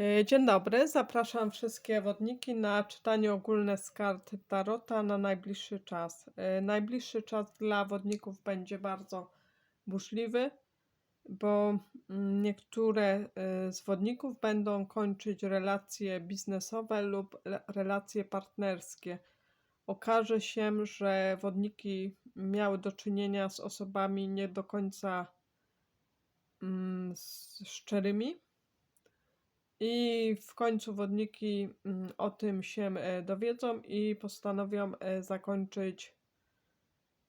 E, Dzień dobry, zapraszam wszystkie wodniki na czytanie ogólne z kart Tarota na najbliższy czas. E, Najbliższy czas dla wodników będzie bardzo burzliwy, bo mm, niektóre e, z wodników będą kończyć relacje biznesowe lub relacje partnerskie. Okaże się, że wodniki miały do czynienia z osobami nie do końca mm, szczerymi. I w końcu wodniki mm, o tym się e, dowiedzą i postanowią e, zakończyć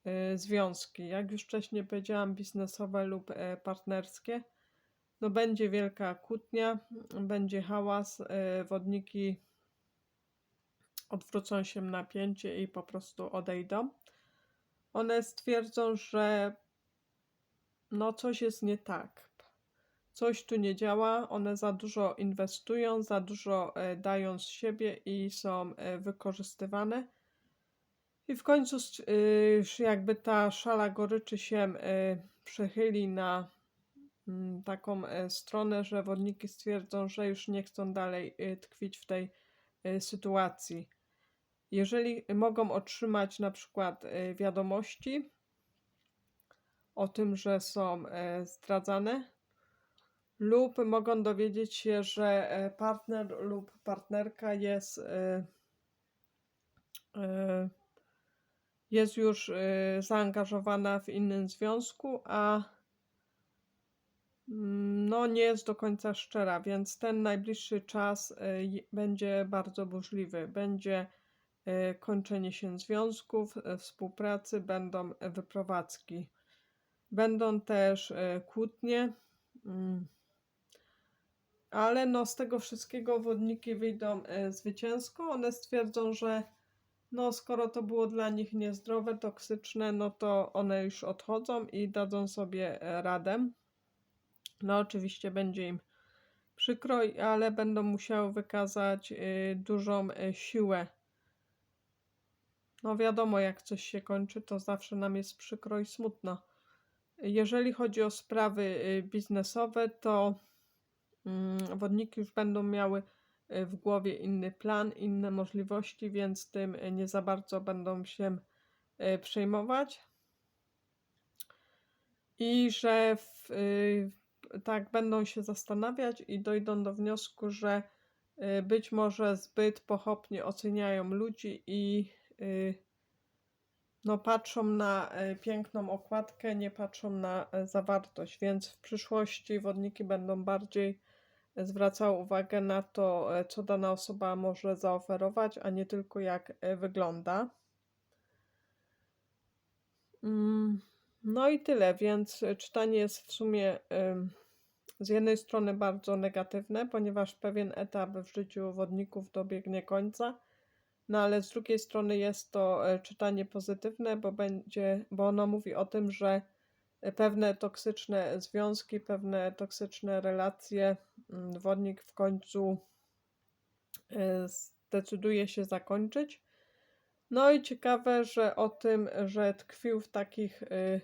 e, związki. Jak już wcześniej powiedziałam, biznesowe lub partnerskie. No będzie wielka kłótnia, będzie hałas, wodniki odwrócą się na pięcie i po prostu odejdą. One stwierdzą, że no coś jest nie tak. Coś tu nie działa, one za dużo inwestują, za dużo e, dają z siebie i są e, wykorzystywane. I w końcu y, jakby ta szala goryczy się e, przechyli na mm, taką stronę, że wodniki stwierdzą, że już nie chcą dalej tkwić w tej sytuacji. Jeżeli mogą otrzymać na przykład wiadomości o tym, że są zdradzane, lub mogą dowiedzieć się, że e, partner lub partnerka jest, e, e, jest już zaangażowana w innym związku, a mm, no nie jest do końca szczera, więc ten najbliższy czas będzie bardzo burzliwy. Będzie kończenie się związków, współpracy, będą wyprowadzki. Będą też kłótnie. Ale no z tego wszystkiego wodniki wyjdą e, zwycięsko. One stwierdzą, że no skoro to było dla nich niezdrowe, toksyczne, no to one już odchodzą i dadzą sobie e, radę. No oczywiście będzie im przykro, ale będą musiały wykazać e, dużą siłę. No wiadomo, jak coś się kończy, to zawsze nam jest przykro i smutno. Jeżeli chodzi o sprawy biznesowe, to wodniki już będą miały y, w głowie inny plan, inne możliwości, więc tym y, nie za bardzo będą się y, przejmować. I że w, tak będą się zastanawiać i dojdą do wniosku, że być może zbyt pochopnie oceniają ludzi i no, patrzą na e, piękną okładkę, nie patrzą na e, zawartość, więc w przyszłości wodniki będą bardziej zwracały uwagę na to, e, co dana osoba może zaoferować, a nie tylko jak e, wygląda. Mm, No i tyle, więc e, czytanie jest w sumie z jednej strony bardzo negatywne, ponieważ pewien etap w życiu wodników dobiegnie końca. No ale z drugiej strony jest to czytanie pozytywne, bo będzie, bo ono mówi o tym, że pewne toksyczne związki, pewne toksyczne relacje mm, wodnik w końcu zdecyduje się zakończyć. No i ciekawe, że o tym, że tkwił w takich y,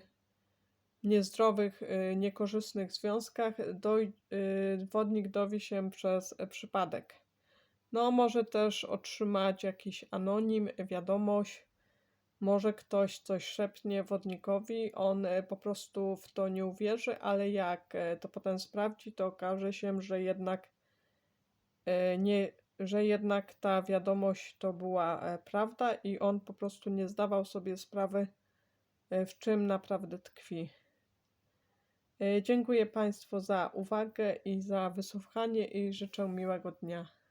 niezdrowych, y, niekorzystnych związkach, doj, y, wodnik dowie się przez przypadek. No, może też otrzymać jakiś anonim, wiadomość. Może ktoś coś szepnie wodnikowi, on e, po prostu w to nie uwierzy, ale jak e, to potem sprawdzi, to okaże się, że jednak e, nie, że jednak ta wiadomość to była prawda i on po prostu nie zdawał sobie sprawy, w czym naprawdę tkwi. Dziękuję Państwu za uwagę i za wysłuchanie i życzę miłego dnia.